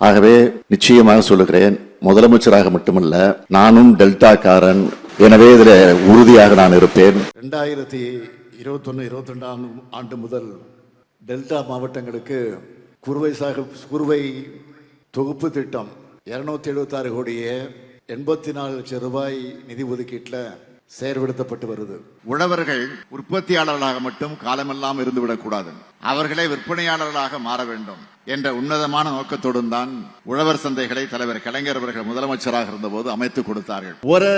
ஆகவே நிச்சயமாக சொல்லுகிறேன் முதலமைச்சராக மட்டுமல்ல நானும் டெல்டாக்காரன். எனவே இதில் உறுதியாக நான் இருப்பேன். ரெண்டாயிரத்தி இருபத்தொன்னு இருபத்திரெண்டாம் ஆண்டு முதல் டெல்டா மாவட்டங்களுக்கு குறுவை சாகு குறுவை தொகுப்பு திட்டம் இருநூத்தி எழுபத்தாறு கோடியே எண்பத்தி நாலு லட்சம் ரூபாய் நிதி ஒதுக்கீட்டில் செயல்படுத்தப்பட்டு வருது. உழவர்கள் உற்பத்தியாளர்களாக மட்டும் காலமெல்லாம் இருந்துவிடக் கூடாது அவர்களே விற்பனையாளர்களாக மாற வேண்டும் என்ற உன்னதமான நோக்கத்தோடும் தான் உழவர் சந்தைகளை தலைவர் கலைஞர் அவர்கள் முதலமைச்சராக இருந்தபோது அமைத்துக் கொடுத்தார்கள். ஒரு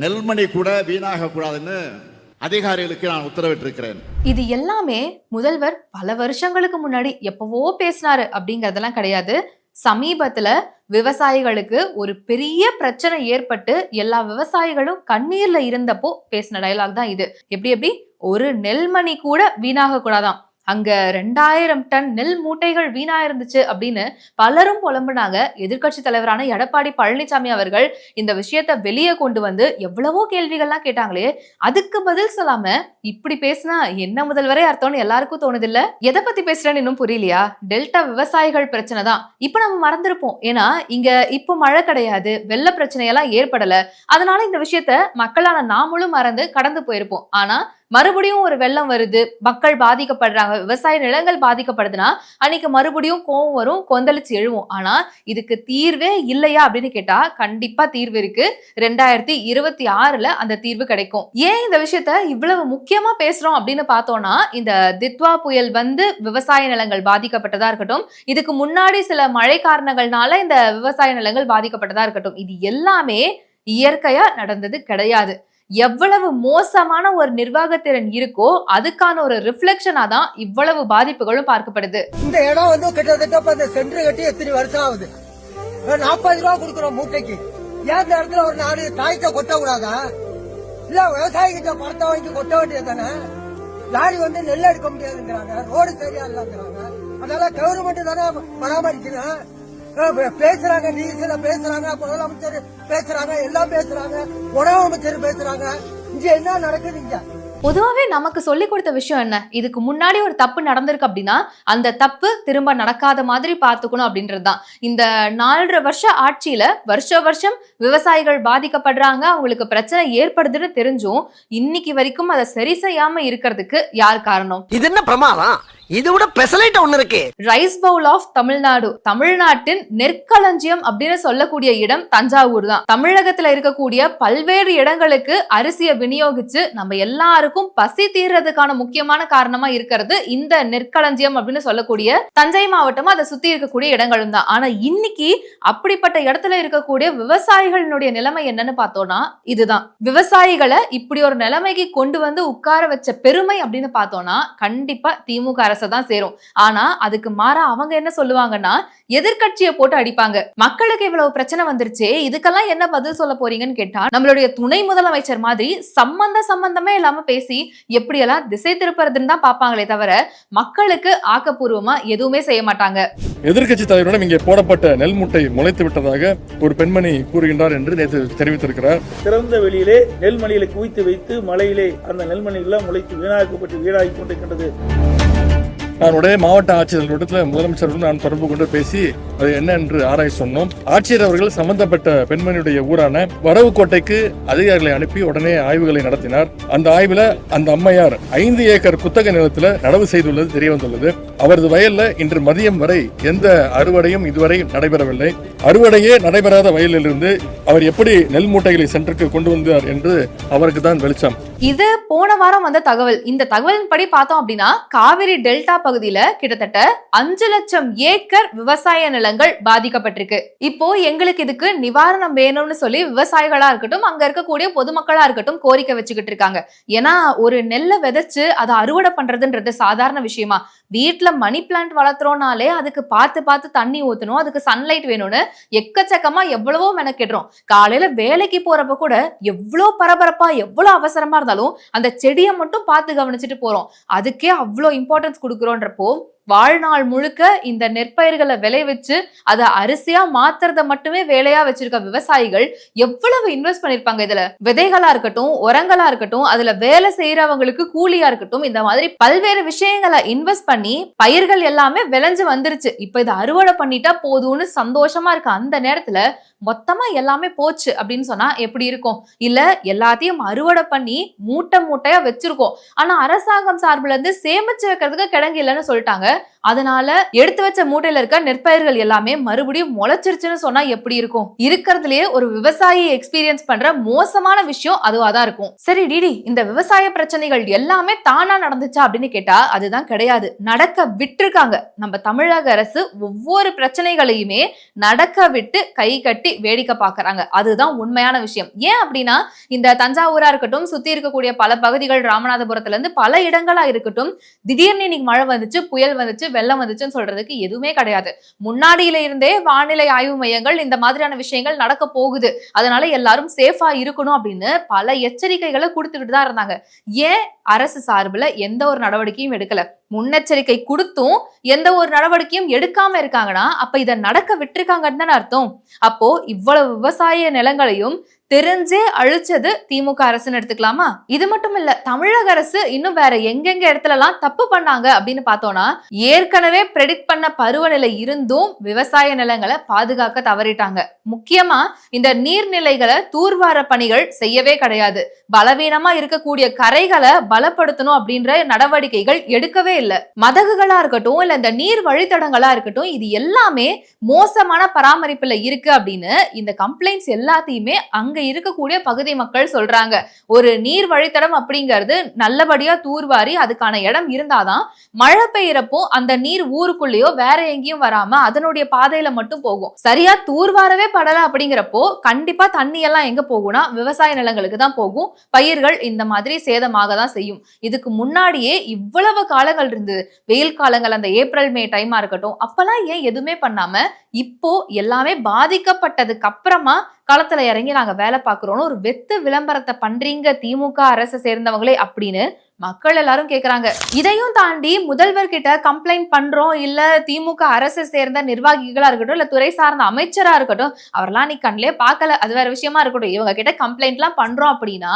நெல்மணி கூட வீணாக கூடாதுன்னு அதிகாரிகளுக்கு நான் உத்தரவிட்டிருக்கிறேன். இது எல்லாமே முதல்வர் பல வருஷங்களுக்கு முன்னாடி எப்பவோ பேசினாரு அப்படிங்கறதெல்லாம் கிடையாது. சமீபத்துல விவசாயிகளுக்கு ஒரு பெரிய பிரச்சனை ஏற்பட்டு எல்லா விவசாயிகளும் கண்ணீர்ல இருந்தப்போ பேசின டைலாக் தான் இது. எப்படி எப்படி? ஒரு நெல்மணி கூட வீணாக கூடாதான் அங்க ரெண்டாயிரம் டன் நெல் மூட்டைகள் வீணா இருந்துச்சு அப்படின்னு பலரும் புலம்புனாங்க. எதிர்க்கட்சி தலைவரான எடப்பாடி பழனிசாமி அவர்கள் இந்த விஷயத்த வெளியே கொண்டு வந்து எவ்வளவோ கேள்விகள்லாம் கேட்டாங்களே அதுக்கு பதில் சொல்லாம இப்படி பேசினா என்ன முதல்வரே அர்த்தம்னு எல்லாருக்கும் தோணுது இல்ல எதை பத்தி பேசுறேன்னு இன்னும் புரியலையா? டெல்டா விவசாயிகள் பிரச்சனை தான். இப்ப நம்ம மறந்துருப்போம். ஏன்னா இங்க இப்போ மழை கிடையாது வெள்ள பிரச்சனையெல்லாம் ஏற்படல. அதனால இந்த விஷயத்த மக்களான நாமளும் மறந்து கடந்து போயிருப்போம். ஆனா மறுபடியும் ஒரு வெள்ளம் வருது மக்கள் பாதிக்கப்படுறாங்க விவசாய நிலங்கள் பாதிக்கப்படுதுன்னா அன்னைக்கு மறுபடியும் கோவம் வரும் கொந்தளிச்சு எழுவோம். ஆனா இதுக்கு தீர்வே இல்லையா அப்படின்னு கேட்டா கண்டிப்பா தீர்வு இருக்கு. ரெண்டாயிரத்தி இருபத்தி ஆறுல அந்த தீர்வு கிடைக்கும். ஏன் இந்த விஷயத்த இவ்வளவு முக்கியமா பேசுறோம் அப்படின்னு பார்த்தோம்னா இந்த தித்வா புயல் வந்து விவசாய நிலங்கள் பாதிக்கப்பட்டதா இருக்கட்டும் இதுக்கு முன்னாடி சில மழை காரணங்கள்னால இந்த விவசாய நிலங்கள் பாதிக்கப்பட்டதா இருக்கட்டும் இது எல்லாமே இயற்கையா நடந்தது கிடையாது. எவ்வளவு மோசமான ஒரு நிர்வாகத்திறன் இருக்கோ அதுக்கான ஒரு ரிஃப்ளெக்ஷனா தான் இவ்வளவு பாதிப்புகளும் பார்க்கப்படுது. இந்த இடம் வந்து கிட்டத்தட்ட சென்று கட்டி எத்தனை வருஷம் ஆகுது? நாற்பது ரூபா கொடுக்குறோம் மூட்டைக்கு. ஏன் இந்த இடத்துல ஒரு நாடு தாயத்தை கொட்ட கூடாதா? இல்ல விவசாயி கிட்ட பணத்தை வாங்கி கொட்ட வேண்டியது தானே? லாரி வந்து நெல் எடுக்க முடியாதுங்கிறாங்க ரோடு சரியா இல்லங்கிறாங்க. அதனால கவர்மெண்ட் தானே பராமரிக்கணும். பேசுறாங்க நியூஸ்ல பேசுறாங்க முதலமைச்சர் பேசுறாங்க எல்லாம் பேசுறாங்க உணவு அமைச்சர் பேசுறாங்க. இங்க என்ன நடக்குது இங்க? பொதுவாவே நமக்கு சொல்லி கொடுத்த விஷயம் என்ன? இதுக்கு முன்னாடி ஒரு தப்பு நடந்திருக்கு அப்படின்னா அந்த தப்பு திரும்ப நடக்காத மாதிரி பார்த்துக்கணும் அப்படின்றது தான் இந்த நாலரை வருஷ ஆட்சியில வருஷ வருஷம் விவசாயிகள் பாதிக்கப்படுறாங்க அவங்களுக்கு பிரச்சனை ஏற்படுதுன்னு தெரிஞ்சும் இன்னைக்கு வரைக்கும் அதை சரி செய்யாம இருக்கிறதுக்கு யார் காரணம்? இது என்ன பிரமாதம்? இது விட பெசலைட் ஒண்ணு இருக்கு. Rice bowl of Tamil Nadu. தமிழ்நாட்டின் நெற்களஞ்சியம் அப்படின்னு சொல்லக்கூடிய இடம் தஞ்சாவூர் தான். தமிழகத்துல இருக்கக்கூடிய பல்வேறு இடங்களுக்கு அரிசியை விநியோகிச்சு நம்ம எல்லாருக்கும் பசி தீர்றதுக்கான முக்கியமான காரணமா இருக்கிறது இந்த நெற்களஞ்சியம் அப்படின்னு சொல்லக்கூடிய தஞ்சை மாவட்டமும் அதை சுத்தி இருக்கக்கூடிய இடங்களும் தான். ஆனா இன்னைக்கு அப்படிப்பட்ட இடத்துல இருக்கக்கூடிய விவசாயிகளினுடைய நிலைமை என்னன்னு பார்த்தோம்னா இதுதான். விவசாயிகளை இப்படி ஒரு நிலைமைக்கு கொண்டு வந்து உட்கார வச்ச பெருமை அப்படின்னு பார்த்தோம்னா கண்டிப்பா திமுக அரசை தான் சேரும். ஆனா அதுக்கு மாறா அவங்க என்ன சொல்லுவாங்கன்னா எதிர்க்கட்சியை போட்டு அடிப்பாங்க. மக்களுக்கு இவ்வளவு பிரச்சனை வந்துருச்சே இதுக்கெல்லாம் என்ன பதில் சொல்ல போறீங்கன்னு கேட்டா நம்மளுடைய துணை முதலமைச்சர் மாதிரி சம்பந்த சம்பந்தமே இல்லாம பேச எப்படியெல்லாம் திசை திருப்புறதுன்னு தான் பார்ப்பாங்களே தவிர மக்களுக்கு ஆக்கப்பூர்வமா எதுவுமே செய்ய மாட்டாங்க. எதிர்க்கட்சி தலைவரிடம் இங்கே போடப்பட்ட நெல் முட்டை முளைத்து விட்டதாக ஒரு பெண்மணி கூறுகின்றார் என்று நேற்று தெரிவித்திருக்கிறார். திறந்த வெளியிலே நெல்மணிகளை குவித்து வைத்து மழையிலே அந்த நெல்மணிகள்லாம் முளைத்து வீணாக்கப்பட்டு வீணாகி கொண்டிருக்கின்றது. நான் உடைய மாவட்ட ஆட்சியர்கள் முதலமைச்சருடன் நான் தொடர்பு கொண்டு பேசி அது என்ன என்று ஆராய சொன்னோம். ஆட்சியர் அவர்கள் சம்பந்தப்பட்ட பெண்மணியுடைய ஊரான வரவுக்கோட்டைக்கு அதிகாரிகளை அனுப்பி உடனே ஆய்வுகளை நடத்தினார். அந்த ஆய்வுல அந்த அம்மையார் ஐந்து ஏக்கர் குத்தக நிலத்துல நடவு செய்துள்ளது தெரிய வந்துள்ளது அவரது வயல்ல இன்று மதியம் வரை எந்த அறுவடையும் இதுவரை நடைபெறவில்லை. அறுவடையே நடைபெறாத வயலிலிருந்து அவர் எப்படி நெல் மூட்டைகளை சென்றுக்கு கொண்டு வந்தார் என்று அவருக்கு தான் வெளிச்சம். இது போன வாரம் வந்த தகவல். இந்த தகவலின் படி பார்த்தோம் அப்படின்னா காவிரி டெல்டா பகுதியில கிட்டத்தட்ட அஞ்சு லட்சம் ஏக்கர் விவசாய நிலங்கள் பாதிக்கப்பட்டிருக்கு. இப்போ எங்களுக்கு இதுக்கு நிவாரணம் வேணும்னு சொல்லி விவசாயிகளா இருக்கட்டும் அங்க இருக்கக்கூடிய பொதுமக்களா இருக்கட்டும் கோரிக்கை வச்சுக்கிட்டு இருக்காங்க. ஏன்னா ஒரு நெல்லை விதைச்சு அதை அறுவடை பண்றதுன்றது சாதாரண விஷயமா. வீட்டுல மணி பிளான்ட் வளர்த்துறோம்னாலே அதுக்கு பார்த்து பார்த்து தண்ணி ஊத்தணும் அதுக்கு சன்லைட் வேணும்னு எக்கச்சக்கமா எவ்வளவோ மெனக்கிடுறோம். காலையில வேலைக்கு போறப்ப கூட எவ்வளோ பரபரப்பா எவ்வளவு அவசரமா இருந்தாலும் அந்த செடியை மட்டும் பார்த்து கவனிச்சுட்டு போறோம். அதுக்கே அவ்வளோ இம்பார்ட்டன்ஸ் பண்றப்போ வாழ்நாள் முழுக்க இந்த நெற்பயிர்களை விளை வச்சு அதை அரிசியா மாத்துறத மட்டுமே வேலையா வச்சிருக்க விவசாயிகள் எவ்வளவு இன்வெஸ்ட் பண்ணிருப்பாங்க இதுல? விதைகளா இருக்கட்டும் உரங்களா இருக்கட்டும் அதுல வேலை செய்யறவங்களுக்கு கூலியா இருக்கட்டும் இந்த மாதிரி பல்வேறு விஷயங்களை இன்வெஸ்ட் பண்ணி பயிர்கள் எல்லாமே விளைஞ்சு வந்துருச்சு. இப்ப இதை அறுவடை பண்ணிட்டா போதும்னு சந்தோஷமா இருக்க அந்த நேரத்துல மொத்தமா எல்லாமே போச்சு அப்படின்னு சொன்னா எப்படி இருக்கும்? இல்ல எல்லாத்தையும் அறுவடை பண்ணி மூட்டை மூட்டையா வச்சிருக்கோம். ஆனா அரசாங்கம் சார்புல இருந்து சேமிச்சு வைக்கிறதுக்கு கிடங்கு இல்லைன்னு சொல்லிட்டாங்க. அதனால எடுத்து வச்ச மூட்டையில இருக்க நெற்பயிர்கள் எல்லாமே மறுபடியும் முளைச்சிருச்சுன்னு சொன்னா எப்படி இருக்கும்? இருக்கிறதுலயே ஒரு விவசாயி எக்ஸ்பீரியன்ஸ் பண்ற மோசமான விஷயம் அதுவா தான் இருக்கும். சரி டிடி இந்த விவசாய பிரச்சனைகள் எல்லாமே தானா நடந்துச்சா அப்படின்னு கேட்டா அதுதான் கிடையாது. நடக்க விட்டுருக்காங்க. நம்ம தமிழக அரசு ஒவ்வொரு பிரச்சனைகளையுமே நடக்க விட்டு கை கட்டி வேடிக்கை பார்க்குறாங்க. அதுதான் உண்மையான விஷயம். ஏன் அப்படின்னா இந்த தஞ்சாவூரா இருக்கட்டும் சுத்தி இருக்கக்கூடிய பல பகுதிகள் ராமநாதபுரத்துல இருந்து பல இடங்களா இருக்கட்டும் திடீர்னு இன்னைக்கு மழை வந்துச்சு புயல் வந்துச்சு வெள்ளம் வந்துச்சுன்னு சொல்றதுக்கு எதுவுமே கிடையாது. முன்னாடியில இருந்தே வானிலை ஆய்வு மையங்கள் இந்த மாதிரியான விஷயங்கள் நடக்க போகுது. அதனால எல்லாரும் சேஃபா இருக்கணும் அப்படின்னு பல எச்சரிக்கைகளை கொடுத்துக்கிட்டு தான் இருந்தாங்க. ஏன் அரசு சார்புல எந்த ஒரு நடவடிக்கையும் எடுக்கல? முன்னெச்சரிக்கை கொடுத்தும் எந்த ஒரு நடவடிக்கையும் எடுக்காம இருக்காங்கன்னா அப்ப இதை நடக்க விட்டுருக்காங்கன்னு தானே அர்த்தம். அப்போ இவ்வளவு விவசாய நிலங்களையும் தெரிஞ்சே அழிச்சது திமுக அரசுன்னு எடுத்துக்கலாமா? இது மட்டும் இல்ல தமிழக அரசு இன்னும் வேற எங்கெங்க இடத்துல எல்லாம் தப்பு பண்ணாங்க அப்படின்னு பார்த்தோம்னா ஏற்கனவே ப்ரெடிக்ட் பண்ண பருவநிலை இருந்தும் விவசாய நிலங்களை பாதுகாக்க தவறிட்டாங்க. முக்கியமா இந்த நீர்நிலைகளை தூர்வார பணிகள் செய்யவே கிடையாது. பலவீனமா இருக்கக்கூடிய கரைகளை பலப்படுத்தணும் அப்படின்ற நடவடிக்கைகள் எடுக்கவே இல்லை. மதகுகளா இருக்கட்டும் இல்ல இந்த நீர் வழித்தடங்களா இருக்கட்டும் இது எல்லாமே மோசமான பராமரிப்புல இருக்கு அப்படின்னு இந்த கம்ப்ளைண்ட்ஸ் எல்லாத்தையுமே அங்க இருக்கக்கூடிய பகுதி மக்கள் சொல்றாங்க ஒரு நீர் வழித்தடம் அப்படிங்கிறது நல்லபடியா தூர்வாரி அதுக்கான இடம் இருந்தாதான் மழை பெய்யறப்போ அந்த நீர் ஊருக்குள்ளேயோ வேற எங்கேயும் வராம அதனுடைய பாதையில மட்டும் போகும். சரியா தூர்வாரவே படல அப்படிங்கிறப்போ கண்டிப்பா தண்ணி எல்லாம் எங்க போகும்னா விவசாய நிலங்களுக்கு தான் போகும். பயிர்கள் இந்த மாதிரி சேதமாக தான் செய்யும். இதுக்கு முன்னாடியே இவ்வளவு காலங்கள் இருந்தது. வெயில் காலங்கள் அந்த ஏப்ரல் மே டைமா இருக்கட்டும். அப்பெல்லாம் ஏன் எதுவுமே பண்ணாம இப்போ எல்லாமே பாதிக்கப்பட்டதுக்கு அப்புறமா களத்துல இறங்கி நாங்க வேலை பார்க்கிறோம்னு ஒரு வெத்து விளம்பரத்தை பண்றீங்க திமுக அரசை சேர்ந்தவங்களே அப்படின்னு மக்கள் எல்லாரும் கேக்குறாங்க. இதையும் தாண்டி முதல்வர் கிட்ட கம்ப்ளைண்ட் பண்றோம் இல்ல திமுக அரசை சேர்ந்த நிர்வாகிகளா இருக்கட்டும் இல்ல துறை சார்ந்த அமைச்சரா இருக்கட்டும் அவரெல்லாம் நீ கண்ணிலே பார்க்கல. அது வேற விஷயமா இருக்கட்டும். இவங்க கிட்ட கம்ப்ளைண்ட் எல்லாம் பண்றோம் அப்படின்னா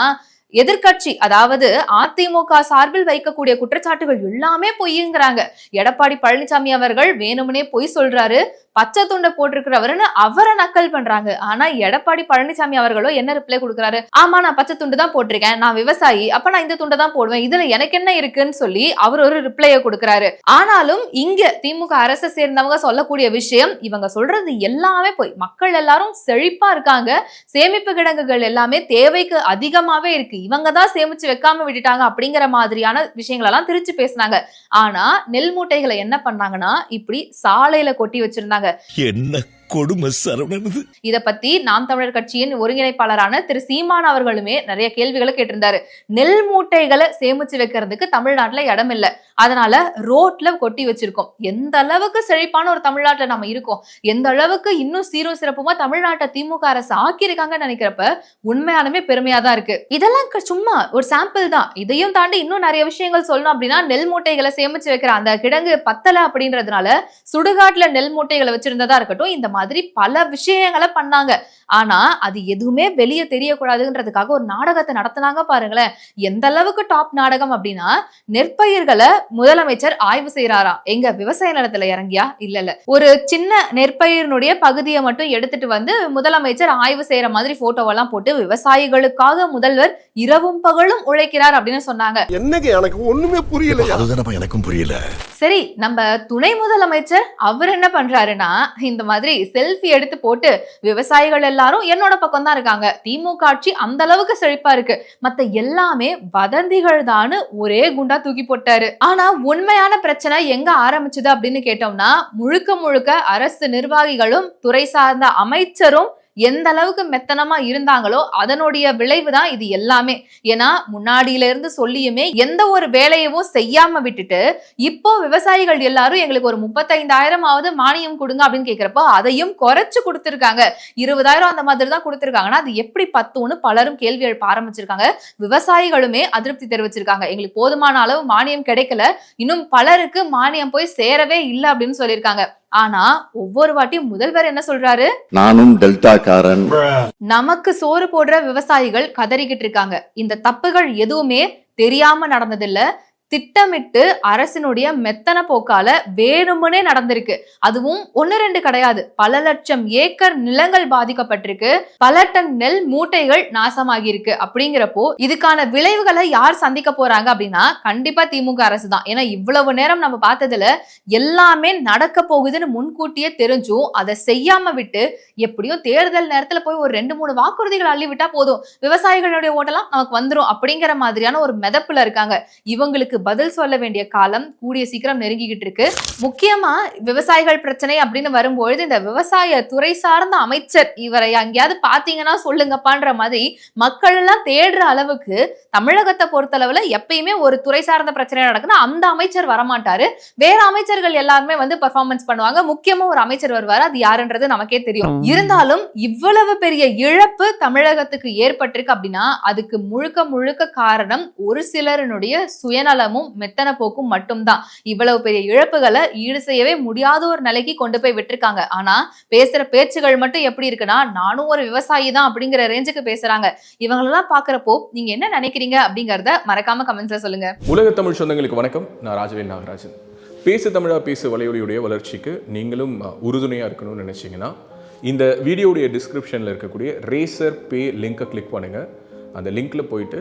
எதிர்க்கட்சி அதாவது அதிமுக சார்பில் வைக்கக்கூடிய குற்றச்சாட்டுகள் எல்லாமே பொய்யுங்கிறாங்க. எடப்பாடி பழனிசாமி அவர்கள் வேணும்னே பொய் சொல்றாரு பச்சை துண்டை போட்டிருக்கிறவருன்னு அவரை நக்கல் பண்றாங்க. ஆனா எடப்பாடி பழனிசாமி அவர்களோ என்ன ரிப்ளை கொடுக்குறாரு? ஆமா நான் பச்சை துண்டு தான் போட்டிருக்கேன் நான் விவசாயி அப்ப நான் இந்த துண்டை தான் போடுவேன் இதுல எனக்கு என்ன இருக்குன்னு சொல்லி அவர் ஒரு ரிப்ளையை கொடுக்குறாரு. ஆனாலும் இங்க திமுக அரசை சேர்ந்தவங்க சொல்லக்கூடிய விஷயம் இவங்க சொல்றது எல்லாமே போய். மக்கள் எல்லாரும் செழிப்பா இருக்காங்க சேமிப்பு கிடங்குகள் எல்லாமே தேவைக்கு அதிகமாவே இருக்கு. இவங்க தான் சேமிச்சு வைக்காம விட்டுட்டாங்க அப்படிங்கிற மாதிரியான விஷயங்களெல்லாம் திருச்சி பேசினாங்க. ஆனா நெல் மூட்டைகளை என்ன பண்ணாங்கன்னா இப்படி சாலையில கொட்டி வச்சிருந்தாங்க. என்ன கொடுமை சரவணனது இத. பத்தி நாம் தமிழர் கட்சியின் ஒருங்கிணைப்பாளரான திரு சீமான் அவர்களுமே நிறைய கேள்விகளை கேட்டிருந்தாரு. நெல் மூட்டைகளை சேமிச்சு வைக்கிறதுக்கு தமிழ்நாட்டுல இடம் இல்ல. அதனால ரோட்ல கொட்டி வச்சிருக்கோம். எந்த அளவுக்கு செழிப்பான ஒரு தமிழ்நாட்டுல நம்ம இருக்கோம். எந்த அளவுக்கு இன்னும் சீரும் சிறப்புமா தமிழ்நாட்டை திமுக அரசு ஆக்கியிருக்காங்கன்னு நினைக்கிறப்ப உண்மையாலுமே பெருமையா தான் இருக்கு. இதெல்லாம் க- சும்மா ஒரு சாம்பிள் தான். இதையும் தாண்டி இன்னும் நிறைய விஷயங்கள் சொல்லணும் அப்படின்னா நெல் மூட்டைகளை சேமிச்சு வைக்கிற அந்த கிடங்கு பத்தல அப்படின்றதுனால சுடுகாட்டுல நெல் மூட்டைகளை வச்சிருந்ததா இருக்கட்டும் இந்த மாதிரி பல விஷயங்களை பண்ணாங்க. ஆனா அது எதுவுமே வெளியே தெரியக்கூடாதுன்றதுக்காக ஒரு நாடகத்தை நடத்துனாங்க பாருங்களேன். எந்த அளவுக்கு டாப் நாடகம் அப்படின்னா நெற்பயிர்களை முதலமைச்சர் ஆய்வு செய்யறாராம் எங்க விவசாய நிலத்துல இறங்கியா? இல்ல இல்ல. ஒரு சின்ன நெற்பயிரினுடைய பகுதியை மட்டும் எடுத்துட்டு வந்து முதலமைச்சர் ஆய்வு செய்யற மாதிரி போட்டோவெல்லாம் போட்டு விவசாயிகளுக்காக முதல்வர் இரவும் பகலும் உழைக்கிறார் அப்படின்னு சொன்னாங்க. என்னங்க எனக்கு ஒண்ணுமே புரியல அதுதானப்பா எனக்கும் புரியல. சரி நம்ம துணை முதலமைச்சர் அவர் என்ன பண்றாருன்னா இந்த மாதிரி செல்ஃபி எடுத்து போட்டு விவசாயிகள் எல்லாரும் என்னோட பக்கம் தான் இருக்காங்க. திமுக ஆட்சி அந்த அளவுக்கு செழிப்பா இருக்கு. மத்த எல்லாமே வதந்திகள் தான் ஒரே குண்டா தூக்கி போட்டாரு. ஆனா உண்மையான பிரச்சனை எங்க ஆரம்பிச்சது அப்படின்னு கேட்டோம்னா முழுக்க முழுக்க அரசு நிர்வாகிகளும் துறை சார்ந்த அமைச்சரும் எந்த அளவுக்கு மெத்தனமா இருந்தாங்களோ அதனுடைய விளைவு தான் இது எல்லாமே. ஏன்னா முன்னாடியில இருந்து சொல்லியுமே எந்த ஒரு வேலையவும் செய்யாம விட்டுட்டு இப்போ விவசாயிகள் எல்லாரும் எங்களுக்கு ஒரு முப்பத்தைந்தாயிரமாவது மானியம் கொடுங்க அப்படின்னு கேக்குறப்போ அதையும் குறைச்சு கொடுத்திருக்காங்க. இருபதாயிரம் அந்த மாதிரி தான் கொடுத்திருக்காங்கன்னா அது எப்படி பத்தும்னு பலரும் கேள்வி எழுப்ப ஆரம்பிச்சிருக்காங்க. விவசாயிகளுமே அதிருப்தி தெரிவிச்சிருக்காங்க. எங்களுக்கு போதுமான அளவு மானியம் கிடைக்கல. இன்னும் பலருக்கு மானியம் போய் சேரவே இல்லை அப்படின்னு சொல்லியிருக்காங்க. ஆனா ஒவ்வொரு வாட்டியும் முதல்வர் என்ன சொல்றாரு? நானும் டெல்டாக்காரன். நமக்கு சோறு போடுற விவசாயிகள் கதறிக்கிட்டு இருக்காங்க. இந்த தப்புகள் எதுவுமே தெரியாம நடந்ததில்ல. திட்டமிட்டு அரசினுடைய மெத்தன போக்கால வேணுமனே நடந்திருக்கு. அதுவும் ஒன்னு ரெண்டு கிடையாது. பல லட்சம் ஏக்கர் நிலங்கள் பாதிக்கப்பட்டிருக்கு. பல டன் நெல் மூட்டைகள் நாசமாகி இருக்கு அப்படிங்கிறப்போ இதுக்கான விளைவுகளை யார் சந்திக்க போறாங்க அப்படின்னா கண்டிப்பா திமுக அரசு தான். ஏன்னா இவ்வளவு நேரம் நம்ம பார்த்ததுல எல்லாமே நடக்க போகுதுன்னு முன்கூட்டியே தெரிஞ்சும் அதை செய்யாம விட்டு எப்படியும் தேர்தல் நேரத்துல போய் ஒரு ரெண்டு மூணு வாக்குறுதிகள் அள்ளி விட்டா போதும். விவசாயிகளுடைய ஓட்டெல்லாம் நமக்கு வந்துடும் அப்படிங்கிற மாதிரியான ஒரு மெதப்புல இருக்காங்க. இவங்களுக்கு பதில் சொல்ல வேண்டிய காலம் கூடிய சீக்கிரம் நெருங்கிக்கிட்டு இருக்கு. முக்கியமா விவசாயிகள் பிரச்சனை அப்படின்னு வரும்பொழுது இந்த விவசாய துறை சார்ந்த அமைச்சர் இவரை எங்கேயாவது பாத்தீங்கன்னா சொல்லுங்கப்பான்ற மாதிரி மக்கள் எல்லாம் தேடுற அளவுக்கு தமிழகத்தை பொறுத்தளவுல எப்பயுமே ஒரு துறை சார்ந்த பிரச்சனை நடக்குன்னா அந்த அமைச்சர் வரமாட்டாரு. வேற அமைச்சர்கள் எல்லாருமே வந்து பெர்ஃபார்மன்ஸ் பண்ணுவாங்க. முக்கியமா ஒரு அமைச்சர் வருவாரு. அது யாருன்றது நமக்கே தெரியும். இருந்தாலும் இவ்வளவு பெரிய இழப்பு தமிழகத்துக்கு ஏற்பட்டிருக்கு அப்படின்னா அதுக்கு முழுக்க முழுக்க காரணம் ஒரு சிலரினுடைய சுயநலமும் மெத்தன போக்கும் மட்டும்தான். இவ்வளவு பெரிய இழப்புகளை ஈடு செய்யவே முடியாத ஒரு நிலைக்கு கொண்டு போய் விட்டுருக்காங்க. ஆனா பேசுற பேச்சுகள் மட்டும் எப்படி இருக்குன்னா நானும் ஒரு விவசாயி தான் அப்படிங்கிற ரேஞ்சுக்கு பேசுறாங்க. இவங்களெல்லாம் பாக்குறப்போ நீங்க என்ன நினைக்கிறீங்க அப்படிங்கறத மறக்காம கமெண்ட்ஸ்ல சொல்லுங்க. உலக தமிழ் சொந்தங்களுக்கு வணக்கம். நான் ராஜவேல் நாகராஜன். பேசு தமிழா பேசு வலையொலியுடைய வளர்ச்சிக்கு நீங்களும் உறுதுணையாக இருக்கணும்னு நினச்சிங்கன்னா இந்த வீடியோடைய டிஸ்கிரிப்ஷனில் இருக்கக்கூடிய ரேசர் பே லிங்கை கிளிக் பண்ணுங்கள் அந்த லிங்க்கில் போயிட்டு